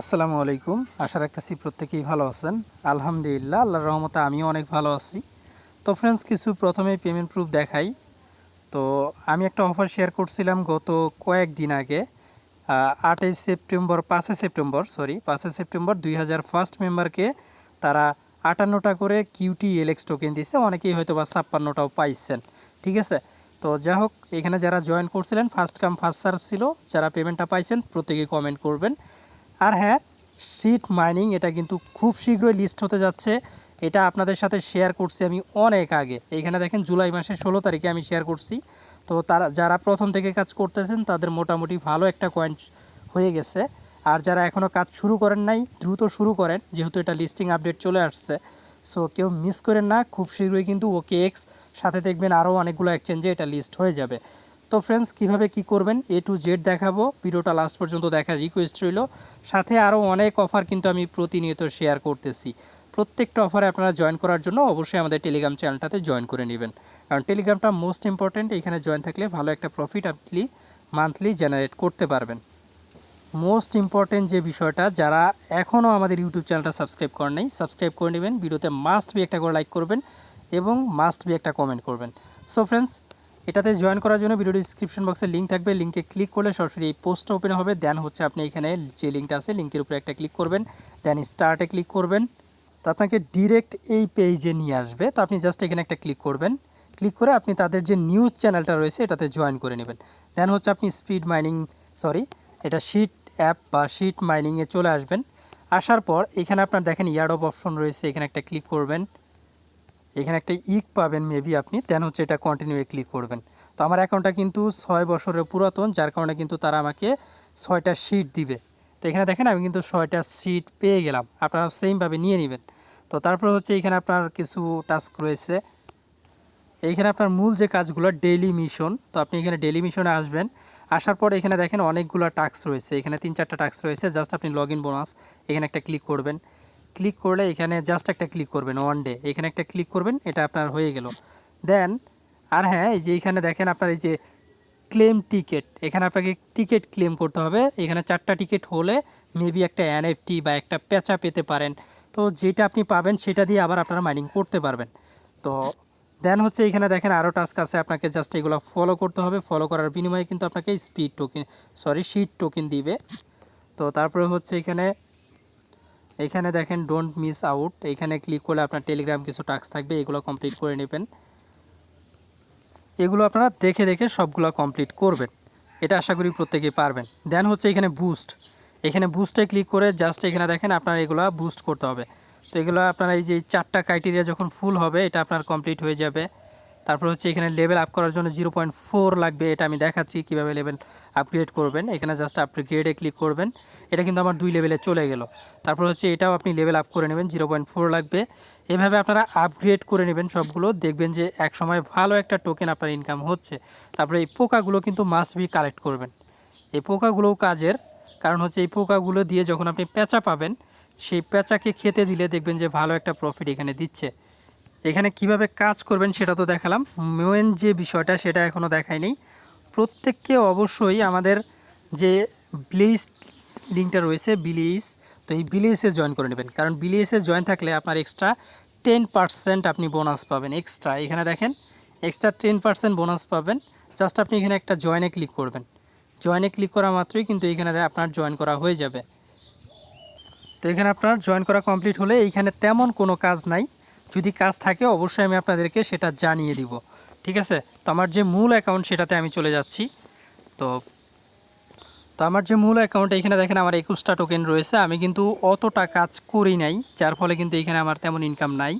আসসালামু আলাইকুম। আশা রাখতেছি প্রত্যেকেই ভালো আছেন। আলহামদুলিল্লাহ, আল্লাহর রহমতে আমিও অনেক ভালো আছি। তো ফ্রেন্ডস কিছু প্রথমে পেমেন্ট প্রুফ দেখাই। তো আমি একটা অফার শেয়ার করছিলাম গত কয়েকদিন আগে আটই সেপ্টেম্বর, পাঁচই সেপ্টেম্বর সরি পাঁচই সেপ্টেম্বর দুই হাজার ফার্স্ট মেম্বারকে তারা আটান্নটা করে কিউটি এলএক্স টোকেন দিচ্ছে অনেকেই হয়তো বা ছাপ্পান্নটাও পাইছেন। ঠিক আছে? তো যা হোক, এখানে যারা জয়েন করছিলেন ফার্স্ট কাম ফার্স্ট সার্ভ ছিল, যারা পেমেন্টটা পাইছেন প্রত্যেকেই কমেন্ট করবেন। আর হ্যাঁ সিট মাইনিং এটা কিন্তু খুব শীঘ্রই লিস্ট হতে যাচ্ছে। এটা আপনাদের সাথে শেয়ার করছি আমি অনেক আগে। এইখানে দেখেন জুলাই মাসের ষোলো তারিখে আমি শেয়ার করছি। তো তারা, যারা প্রথম থেকে কাজ করতেছেন, তাদের মোটামুটি ভালো একটা কয়েন হয়ে গেছে। আর যারা এখনও কাজ শুরু করেন নাই, দ্রুত শুরু করেন, যেহেতু এটা লিস্টিং আপডেট চলে আসছে। সো কেউ মিস করেন না, খুব শীঘ্রই কিন্তু ওকে এক্স সাথে দেখবেন আরও অনেকগুলো এক্সচেঞ্জে এটা লিস্ট হয়ে যাবে। তো ফ্রেন্ডস কীভাবে কি করবেন? এ টু জেড দেখাবো। ভিডিওটা লাস্ট পর্যন্ত দেখার রিকোয়েস্ট রইল। সাথে আরও অনেক অফার কিন্তু আমি প্রতিনিয়ত শেয়ার করতেছি। প্রত্যেকটা অফারে আপনারা জয়েন করার জন্য অবশ্যই আমাদের টেলিগ্রাম চ্যানেলটাতে জয়েন করে নেবেন। কারণ টেলিগ্রামটা মোস্ট ইম্পর্ট্যান্ট এখানে জয়েন থাকলে ভালো একটা প্রফিট আপনি মান্থলি জেনারেট করতে পারবেন। মোস্ট ইম্পর্টেন্ট যে বিষয়টা, যারা এখনও আমাদের ইউটিউব চ্যানেলটা সাবস্ক্রাইব করেন নাই সাবস্ক্রাইব করে নেবেন। ভিডিওতে মাস্ট বি একটা করে লাইক করবেন এবং মাস্ট বি একটা কমেন্ট করবেন। সো ফ্রেন্ডস এটাতে জয়েন করার জন্য ভিডিও ডিসক্রিপশন বক্সে লিঙ্ক থাকবে। লিঙ্কে ক্লিক করলে সরাসরি এই পোস্টটা ওপেন হবে। দেন হচ্ছে আপনি এখানে যে লিঙ্কটা আছে লিঙ্কের উপরে একটা ক্লিক করবেন। দেন স্টার্টে ক্লিক করবেন। তো আপনাকে ডিরেক্ট এই পেজে নিয়ে আসবে। তো আপনি জাস্ট এখানে একটা ক্লিক করবেন। ক্লিক করে আপনি তাদের যে নিউজ চ্যানেলটা রয়েছে, এটাতে জয়েন করে নেবেন। দেন হচ্ছে আপনি স্পিড মাইনিং সরি এটা শিট অ্যাপ বা শিট মাইনিংয়ে চলে আসবেন। আসার পর এখানে আপনার দেখেন ইয়ার্ড অফ অপশন রয়েছে। এখানে একটা ক্লিক করবেন। এখানে একটা ইক পাবেন মেবি আপনি দেন হচ্ছে এটা কন্টিনিউয়ে ক্লিক করবেন। তো আমার অ্যাকাউন্টটা কিন্তু ছয় বছরের পুরাতন, যার কারণে কিন্তু তারা আমাকে ছয়টা সিট দিবে। তো এখানে দেখেন, আমি কিন্তু ছয়টা সিট পেয়ে গেলাম। আপনারা সেমভাবে নিয়ে নেবেন। তো তারপর হচ্ছে এখানে আপনার কিছু টাস্ক রয়েছে। এইখানে আপনার মূল যে কাজগুলো ডেইলি মিশন তো আপনি এখানে ডেইলি মিশনে আসবেন। আসার পর এখানে দেখেন অনেকগুলো টাস্ক রয়েছে। এখানে তিন চারটা টাস্ক রয়েছে। জাস্ট আপনি লগ ইন বোনাস এখানে একটা ক্লিক করবেন। ক্লিক করলে এখানে জাস্ট একটা ক্লিক করবেন ওয়ান ডে এখানে একটা ক্লিক করবেন, এটা আপনার হয়ে গেল। দেন আর হ্যাঁ এই যে এখানে দেখেন আপনার এই যে ক্লেম টিকিট এখানে আপনাকে টিকিট ক্লেম করতে হবে। এখানে চারটা টিকিট হলে মেবি একটা এনএফটি বা একটা পেঁচা পেতে পারেন। তো যেটা আপনি পাবেন, সেটা দিয়ে আবার আপনারা মাইনিং করতে পারবেন। তো দেন হচ্ছে এখানে দেখেন আরও টাস্ক আছে, আপনাকে জাস্ট এগুলো ফলো করতে হবে। ফলো করার বিনিময়ে কিন্তু আপনাকে speed token sorry sheet token দিবে। তো তারপরে হচ্ছে এখানে এখানে দেখেন ডোন্ট মিস আউট এখানে ক্লিক করলে আপনার টেলিগ্রাম কিছু টাস্ক থাকবে, এগুলো কমপ্লিট করে নেবেন। এগুলো আপনারা দেখে দেখে সবগুলো কমপ্লিট করবেন। এটা আশা করি প্রত্যেকে পারবেন। দেন হচ্ছে এখানে বুস্ট এখানে বুস্টে ক্লিক করে জাস্ট এখানে দেখেন, আপনার এগুলো বুস্ট করতে হবে। তো এগুলো আপনার এই যে চারটা ক্রাইটেরিয়া যখন ফুল হবে, এটা আপনার কমপ্লিট হয়ে যাবে। তারপর হচ্ছে এখানে লেভেল আপ করার জন্য জিরো পয়েন্ট ফোর লাগবে, এটা আমি দেখাচ্ছি কীভাবে লেভেল আপগ্রেড করবেন। এখানে জাস্ট আপগ্রেডে ক্লিক করবেন। এটা কিন্তু আমার দুই লেভেলে চলে গেল। তারপর হচ্ছে এটাও আপনি লেভেল আপ করে নেবেন জিরো পয়েন্ট ফোর লাগবে। এভাবে আপনারা আপগ্রেড করে নেবেন সবগুলো, দেখবেন যে এক সময় ভালো একটা টোকেন আপনার ইনকাম হচ্ছে। তারপরে এই পোকাগুলো কিন্তু মাস্ট বি কালেক্ট করবেন। এই পোকাগুলোও কাজের কারণ হচ্ছে এই পোকাগুলো দিয়ে যখন আপনি পেঁচা পাবেন, সেই পেঁচাকে খেতে দিলে দেখবেন যে ভালো একটা প্রফিট এখানে দিচ্ছে। এখানে কীভাবে কাজ করবেন সেটা তো দেখালাম। মেন যে বিষয়টা সেটা এখনও দেখায়নি প্রত্যেককে অবশ্যই আমাদের যে ব্লিস লিঙ্কটা রয়েছে বিলিস তো এই বিলিএসে জয়েন করে নেবেন। কারণ বিলিএসে জয়েন থাকলে আপনার এক্সট্রা টেন পার্সেন্ট আপনি বোনাস পাবেন এক্সট্রা এখানে দেখেন এক্সট্রা টেন পার্সেন্ট বোনাস পাবেন। জাস্ট আপনি এখানে একটা জয়েনে ক্লিক করবেন। জয়েনে ক্লিক করা মাত্রই কিন্তু এখানে আপনার জয়েন করা হয়ে যাবে। তো এখানে আপনার জয়েন করা কমপ্লিট হলে এইখানে তেমন কোনো কাজ নাই। যদি কাজ থাকে অবশ্যই আমি আপনাদেরকে সেটা জানিয়ে দিব। ঠিক আছে? তো আমার যে মূল অ্যাকাউন্ট সেটাতে আমি চলে যাচ্ছি। তো তো আমার যে মূল অ্যাকাউন্ট এখানে দেখেন আমার একুশটা টোকেন রয়েছে, আমি কিন্তু অতটা কাজ করি নাই, যার ফলে কিন্তু এখানে আমার তেমন ইনকাম নাই।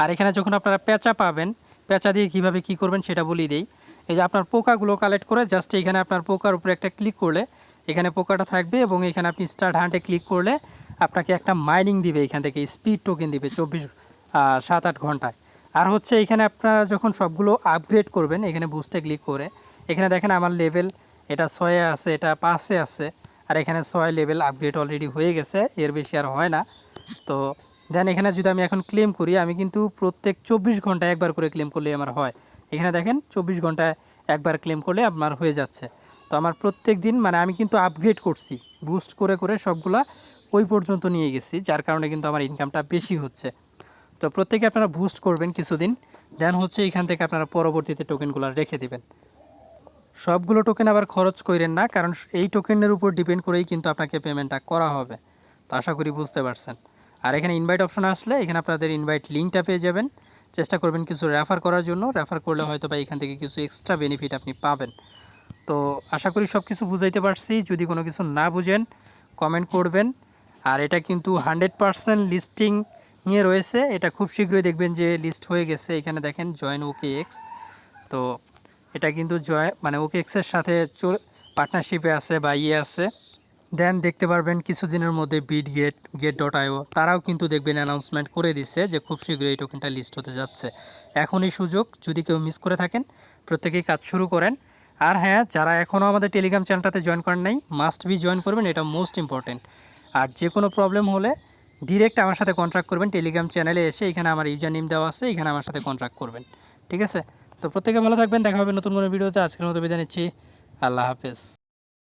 আর এখানে যখন আপনারা পেঁচা পাবেন, পেঁচা দিয়ে কীভাবে কি করবেন সেটা বলি দেই। এই যে আপনার পোকাগুলো কালেক্ট করে জাস্ট এখানে আপনার পোকার উপরে একটা ক্লিক করলে, এখানে পোকাটা থাকবে এবং এখানে আপনি স্টার্ট হান্টে ক্লিক করলে আপনাকে একটা মাইনিং দিবে এখান থেকে স্পিড টোকেন দিবে চব্বিশ সাত আট ঘন্টায়। আর হচ্ছে এখানে আপনারা যখন সবগুলো আপগ্রেড করবেন, এখানে বুস্টে ক্লিক করে, এখানে দেখেন আমার লেভেল এটা ছয়ে আছে, এটা পাঁচে আছে। আর এখানে ছয় লেভেল আপগ্রেড অলরেডি হয়ে গেছে, এর বেশি আর হয় না। তো দেন এখানে যদি আমি এখন ক্লেম করি, আমি কিন্তু প্রত্যেক চব্বিশ ঘন্টায় একবার করে ক্লেম করলে আমার হয়। এখানে দেখেন চব্বিশ ঘন্টায় একবার ক্লেম করলে আপনার হয়ে যাচ্ছে। তো আমার প্রত্যেক দিন মানে আমি কিন্তু আপগ্রেড করছি বুস্ট করে করে সবগুলা ওই পর্যন্ত নিয়ে গেছি, যার কারণে কিন্তু আমার ইনকামটা বেশি হচ্ছে। তো প্রত্যেকে আপনারা বুস্ট করবেন কিছুদিন, দেন হচ্ছে এখান থেকে আপনারা পরবর্তীতে টোকেনগুলো রেখে দিবেন। সবগুলো টোকেন আবার খরচ করেন না, কারণ এই টোকেনের উপর ডিপেন্ড করেই কিন্তু আপনাকে পেমেন্টটা করা হবে। তো আশা করি বুঝতে পারছেন। আর এখানে ইনভাইট অপশন আসলে এখানে আপনাদের ইনভাইট লিঙ্কটা পেয়ে যাবেন। চেষ্টা করবেন কিছু রেফার করার জন্য। রেফার করলে হয়তো বা এখান থেকে কিছু এক্সট্রা বেনিফিট আপনি পাবেন। তো আশা করি সব কিছু বুঝাইতে পারছি। যদি কোনো কিছু না বুঝেন কমেন্ট করবেন। আর এটা কিন্তু হান্ড্রেড পারসেন্ট লিস্টিং নিয়ে রয়েছে। এটা খুব শীঘ্রই দেখবেন যে লিস্ট হয়ে গেছে। এখানে দেখেন জয়েন ওকে এক্স তো এটা কিন্তু জয় মানে ওকে এক্সের সাথে পার্টনারশিপে আছে বা ইয়ে আছে। দেন দেখতে পারবেন কিছুদিনের মধ্যে bit get get dot IO তারাও কিন্তু দেখবেন অ্যানাউন্সমেন্ট করে দিছে যে খুব শীঘ্রই এই টোকেনটা লিস্ট হতে যাচ্ছে। এখনই সুযোগ, যদি কেউ মিস করে থাকেন, প্রত্যেকেই কাজ শুরু করেন। আর হ্যাঁ যারা এখনও আমাদের টেলিগ্রাম চ্যানেলটাতে জয়েন করেন নাই মাস্ট বি জয়েন করবেন, এটা মোস্ট ইম্পর্টেন্ট আর যে কোনো প্রবলেম হলে ডিরেক্ট আমার সাথে কন্ট্যাক্ট করবেন টেলিগ্রাম চ্যানেলে এসে এখানে আমার ইউজার নেম দেওয়া আছে, এখানে আমার সাথে কন্ট্যাক্ট করবেন। ঠিক আছে? তো প্রত্যেকে ভালো থাকবেন, দেখা হবে নতুন কোনো ভিডিওতে। আজকের মতো বিদায় নিচ্ছি। আল্লাহ হাফেজ।